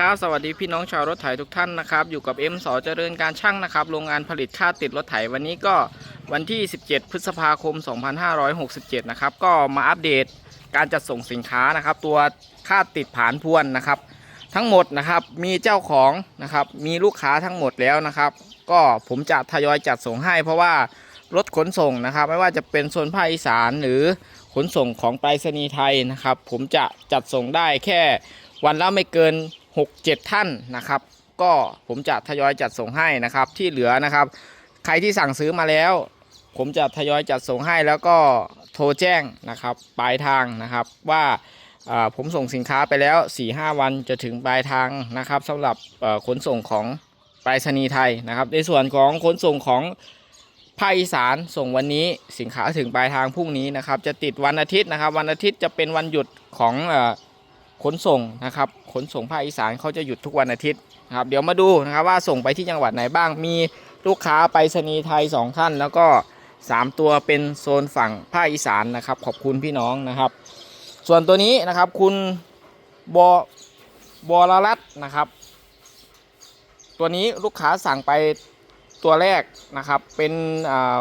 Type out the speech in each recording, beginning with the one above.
ครับสวัสดีพี่น้องชาวรถไถทุกท่านนะครับ อยู่กับเอ็มสอเจริญการช่างนะครับ โรงงานผลิตค่าติดรถไถวันนี้ก็วันที่ 17 พฤษภาคม 2567 นะครับ ก็มาอัปเดตการจัดส่งสินค้านะครับ ตัวค่าติดผานพวนนะครับ ทั้งหมดนะครับมีเจ้าของนะครับ มีลูกค้าทั้งหมดแล้วนะครับ ก็ผมจะทยอยจัดส่งให้ เพราะว่ารถขนส่งนะครับ ไม่ว่าจะเป็นโซนภาคอีสานหรือขนส่งของไปรษณีย์ไทยนะครับ ผมจะจัดส่งได้แค่วันละไม่เกิน 6-7 ท่านนะครับ ก็ผมจะทยอยจัดส่งให้นะครับ ที่เหลือนะครับ ใครที่สั่งซื้อมาแล้ว ผมจะทยอยจัดส่งให้แล้วก็โทรแจ้งนะครับปลายทางนะครับว่าผมส่งสินค้าไปแล้ว 4-5 วันจะถึงปลายทางนะครับสำหรับขนส่งของไปรษณีย์ไทยนะครับ ในส่วนของขนส่งของภาคอีสานส่งวันนี้สินค้าถึงปลายทางพรุ่งนี้นะครับ จะติดวันอาทิตย์นะครับ วันอาทิตย์จะเป็นวันหยุดของ ขนส่งนะครับ ขนส่งภาคอีสานเขาจะหยุดทุกวันอาทิตย์นะครับ เดี๋ยวมาดูนะครับว่าส่งไปที่จังหวัดไหนบ้าง มีลูกค้าไปรษณีไทย 2 ท่าน แล้วก็ 3 ตัวเป็นโซนฝั่งภาคอีสานนะครับ ขอบคุณพี่น้องนะครับ ส่วนตัวนี้นะครับคุณบอบอลรัตนะครับ ตัวนี้ลูกค้าสั่งไปตัวแรกนะครับเป็นอ่า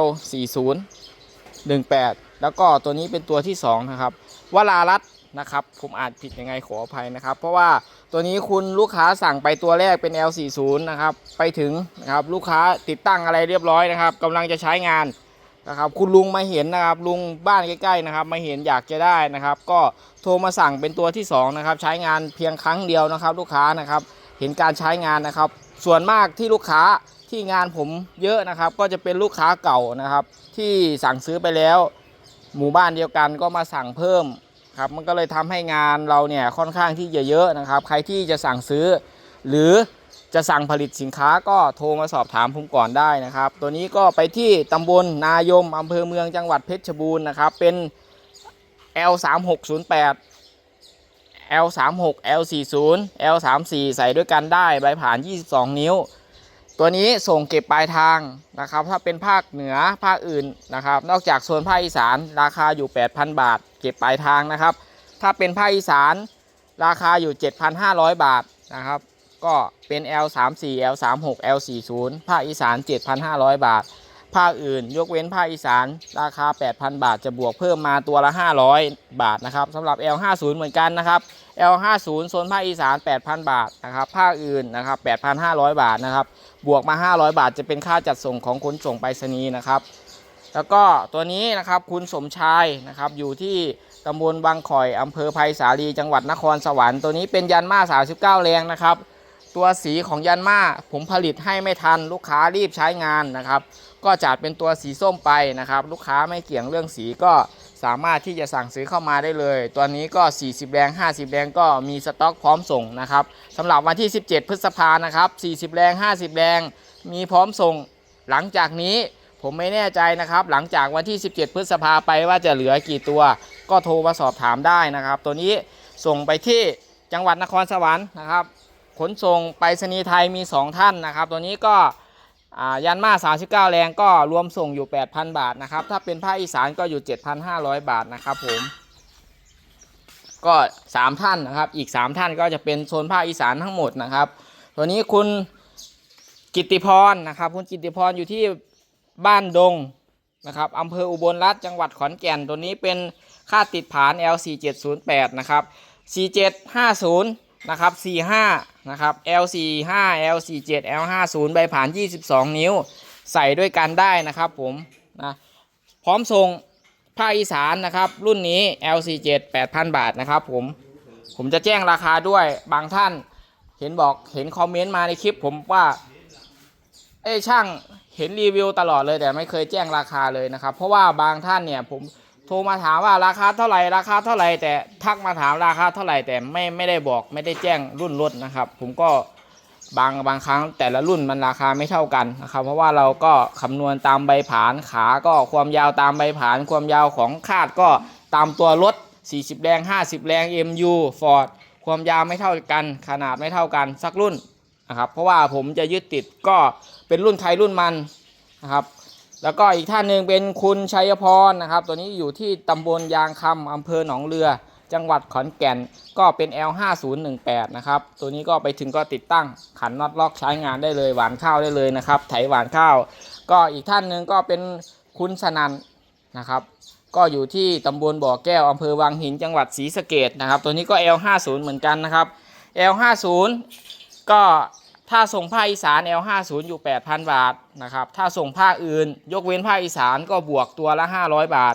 L40 18 แล้วก็ตัวนี้เป็นตัวที่ 2 นะครับวรารัต นะครับ ผมอ่านผิดยังไงขออภัยนะครับ เพราะว่าตัวนี้คุณลูกค้าสั่งไปตัวแรกเป็น L40 นะครับ ไปถึงนะครับลูกค้าติดตั้งอะไรเรียบร้อยนะครับกำลังจะใช้งานนะครับคุณลุงมาเห็นนะครับลุงบ้านใกล้ๆนะครับมาเห็นอยากจะได้นะครับ ก็โทรมาสั่งเป็นตัวที่สองนะครับใช้งานเพียงครั้งเดียวนะครับ ลูกค้านะครับเห็นการใช้งานนะครับ ส่วนมากที่ลูกค้าที่งานผมเยอะนะครับ ก็จะเป็นลูกค้าเก่านะครับ ที่สั่งซื้อไปแล้ว หมู่บ้านเดียวกันก็มาสั่งเพิ่ม ครับมันก็เลยทำให้งานเราเนี่ยค่อนข้างที่จะเยอะนะครับ ใครที่จะสั่งซื้อ หรือจะสั่งผลิตสินค้าก็โทรมาสอบถามผมก่อนได้นะครับ ตัวนี้ก็ไปที่ตำบลนายมอำเภอเมืองจังหวัดเพชรบูรณ์นะครับ เป็น L3608 L36 L40 L34 ใส่ด้วยกันได้ใบผ่าน 22 นิ้ว ตัวนี้ส่งเก็บปลายทางนะครับ ถ้าเป็นภาคเหนือภาคอื่นนะครับ นอกจากโซนภาคอีสานราคาอยู่ 8,000 บาท เก็บปลายทางนะครับ ถ้าเป็นภาคอีสานราคาอยู่ 7,500 บาทนะครับ ก็เป็น L34 L36 L40 ภาคอีสาน 7,500 บาท ภาคอื่นยกเว้นภาคอีสานราคา 8,000 บาท จะบวกเพิ่มมาตัวละ 500 บาทนะครับสำหรับ L50 เหมือนกันนะครับ L50 โซนภาคอีสาน 8,000 บาทนะครับ ภาคอื่นนะครับ 8,500 บาทนะครับ บวกมา 500 บาท จะเป็นค่าจัดส่งของขนส่งไปรษณีย์นะครับ แล้วก็ตัวนี้นะครับคุณสมชายนะครับอยู่ที่ตำบลบางข่อยอำเภอไผ่สาลีจังหวัดนครสวรรค์ตัวนี้เป็นยันมา 39 แรงนะครับ ตัวสีของยันมาผมผลิตให้ไม่ทัน ลูกค้ารีบใช้งานนะครับ ก็จัดเป็นตัวสีส้มไปนะครับ ลูกค้าไม่เกี่ยงเรื่องสีก็สามารถที่จะสั่งซื้อเข้ามาได้เลย ตัวนี้ก็ 40 แรง 50 แรงก็มีสต็อกพร้อมส่งนะครับสำหรับวันที่ 17 พฤษภานะครับ 40 แรง 50 แรง มีพร้อมส่งหลังจากนี้ ผมไม่แน่ใจนะครับ หลังจากวันที่ 17 พฤษภาไปว่าจะเหลือกี่ตัว ก็โทรมาสอบถามได้นะครับ ตัวนี้ส่งไปที่จังหวัดนครสวรรค์นะครับ ขนส่งไปรษณีย์ไทยมี 2 ท่านนะครับ ตัวนี้ก็ยันมา 39 แรงก็รวมส่งอยู่ 8,000 บาทนะครับ ถ้าเป็นภาคอีสานก็อยู่ 7,500 บาทนะครับผม ก็ 3 ท่านนะครับ อีก 3 ท่านก็จะเป็นโซนภาคอีสานทั้งหมดนะครับ ตัวนี้คุณกิติพรนะครับ คุณกิติพรอยู่ที่ บ้านดงนะครับอำเภออุบลรัฐจังหวัดขอนแก่น ตัวนี้เป็นค่าติดผาน L4708 นะครับ 4750 นะครับ 45 นะครับ L45 L47 L50 ใบผ่าน 22 นิ้ว ใส่ด้วยกันได้นะครับผมนะพร้อมส่งภาคอีสานนะครับ รุ่นนี้ L47 8,000 บาทนะครับผมผมจะแจ้งราคาด้วยบางท่าน เห็นบอกเห็นคอมเมนต์มาในคลิปผมว่า เอ้ช่างเห็นรีวิวตลอดเลยแต่ไม่เคยแจ้งราคาเลยนะครับ เพราะว่าบางท่านเนี่ยผมโทรมาถามว่าราคาเท่าไหร่ราคาเท่าไหร่แต่ทักมาถามราคาเท่าไหร่แต่ไม่ไม่ได้บอกไม่ได้แจ้งรุ่นรถนะครับ ผมก็บางบางครั้งแต่ละรุ่นมันราคาไม่เท่ากันนะครับ เพราะว่าเราก็คำนวณตามใบผานขาก็ความยาวตามใบผาน ความยาวของคาดก็ตามตัวรถ 40 แรง 50 แรง MU Ford ความยาวไม่เท่ากัน ขนาดไม่เท่ากันสักรุ่น นะครับ เพราะว่าผมจะยึดติดก็เป็นรุ่นใครรุ่นมันนะครับ แล้วก็อีกท่านหนึ่งเป็นคุณชัยพรนะครับ ตัวนี้อยู่ที่ตำบลยางคำอำเภอหนองเรือ จังหวัดขอนแก่นก็เป็น L5018 นะครับ ตัวนี้ก็ไปถึงก็ติดตั้งขันน็อตล็อกใช้งานได้เลยหวานข้าวได้เลยนะครับ ไถหวานข้าว ก็อีกท่านหนึ่งก็เป็นคุณสนันนะครับก็อยู่ที่ตำบลบ่อแก้วอำเภอวังหินจังหวัดศรีสะเกดนะครับ ตัวนี้ก็ L50 เหมือนกันนะครับ L50 ก็ถ้าส่งภาคอีสาน L50 อยู่ 8,000 บาทนะครับถ้าส่งภาคอื่น ยกเว้นภาคอีสานก็บวกตัวละ 500 บาท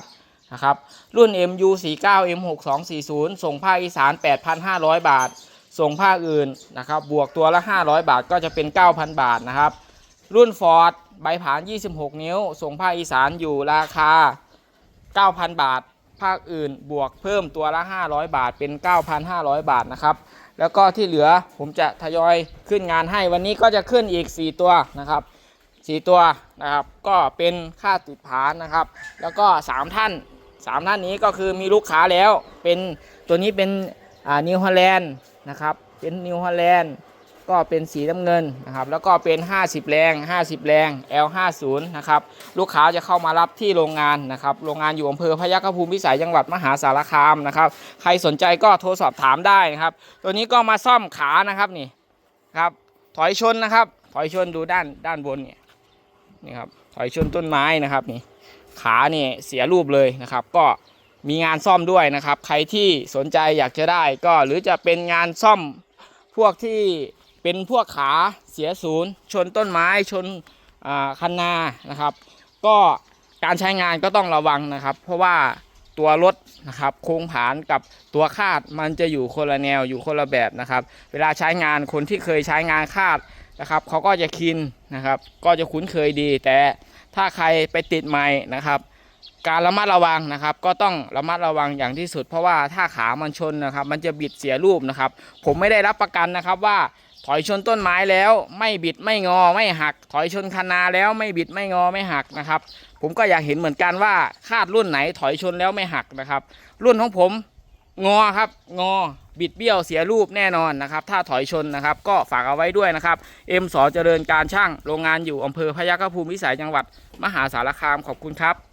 นะครับรุ่น MU49 M6240 ส่งภาคอีสาน 8,500 บาท ส่งภาคอื่นนะครับบวกตัวละ 500 บาทก็จะเป็น 9,000 บาทนะครับรุ่น Ford ใบผ่าน 26 นิ้ว ส่งภาคอีสานอยู่ราคา 9,000 บาท ภาคอื่นบวกเพิ่มตัวละ 500 บาทเป็น 9,500 บาทนะครับ แล้วก็ที่เหลือผมจะทยอยขึ้นงานให้วันนี้ก็จะขึ้นอีก 4 ตัวนะครับ 4 ตัวนะครับ ก็เป็นค่าติดผานนะครับ แล้วก็ 3 ท่าน 3 ท่านนี้ก็คือมีลูกค้าแล้วเป็นตัวนี้เป็นนิวฮอลแลนด์นะครับเป็นนิวฮอลแลนด์ ก็เป็นสีน้ำเงินนะครับแล้วก็เป็น 50 แรง 50 แรง L50 นะครับลูกค้าจะเข้ามารับที่โรงงานนะครับโรงงานอยู่อำเภอพยัคฆภูมิพิสัยจังหวัดมหาสารคามนะครับใครสนใจก็โทรสอบถามได้นะครับ ตัวนี้ก็มาซ่อมขานะครับนี่ครับถอยชนนะครับ ถอยชนดูด้านด้านบนเนี่ยนี่ครับถอยชนต้นไม้นะครับนี่ขาเนี่ยเสียรูปเลยนะครับ ก็มีงานซ่อมด้วยนะครับ ใครที่สนใจอยากจะได้ก็หรือจะเป็นงานซ่อมพวกที่ เป็นพวกขาเสียศูนย์ ชนต้นไม้ชนคันนานะครับ ก็การใช้งานก็ต้องระวังนะครับ เพราะว่าตัวรถนะครับโครงผานกับตัวคาดมันจะอยู่คนละแนวอยู่คนละแบบนะครับ เวลาใช้งานคนที่เคยใช้งานคาดนะครับเขาก็จะคินนะครับ ก็จะคุ้นเคยดี แต่ถ้าใครไปติดใหม่นะครับการระมัดระวังนะครับ ก็ต้องระมัดระวังอย่างที่สุด เพราะว่าถ้าขามันชนนะครับ มันจะบิดเสียรูปนะครับ ผมไม่ได้รับประกันนะครับว่า ถอยชนต้นไม้แล้วไม่บิดไม่งอไม่หัก ถอยชนคันนาแล้วไม่บิดไม่งอไม่หักนะครับ ผมก็อยากเห็นเหมือนกันว่าคาดรุ่นไหนถอยชนแล้วไม่หักนะครับ รุ่นของผมงอครับงอบิดเบี้ยวเสียรูปแน่นอนนะครับ ถ้าถอยชนนะครับ ก็ฝากเอาไว้ด้วยนะครับเอ็มสอเจริญการช่างโรงงานอยู่อำเภอพยัคฆภูมิวิสัยจังหวัด มหาสารคามขอบคุณครับ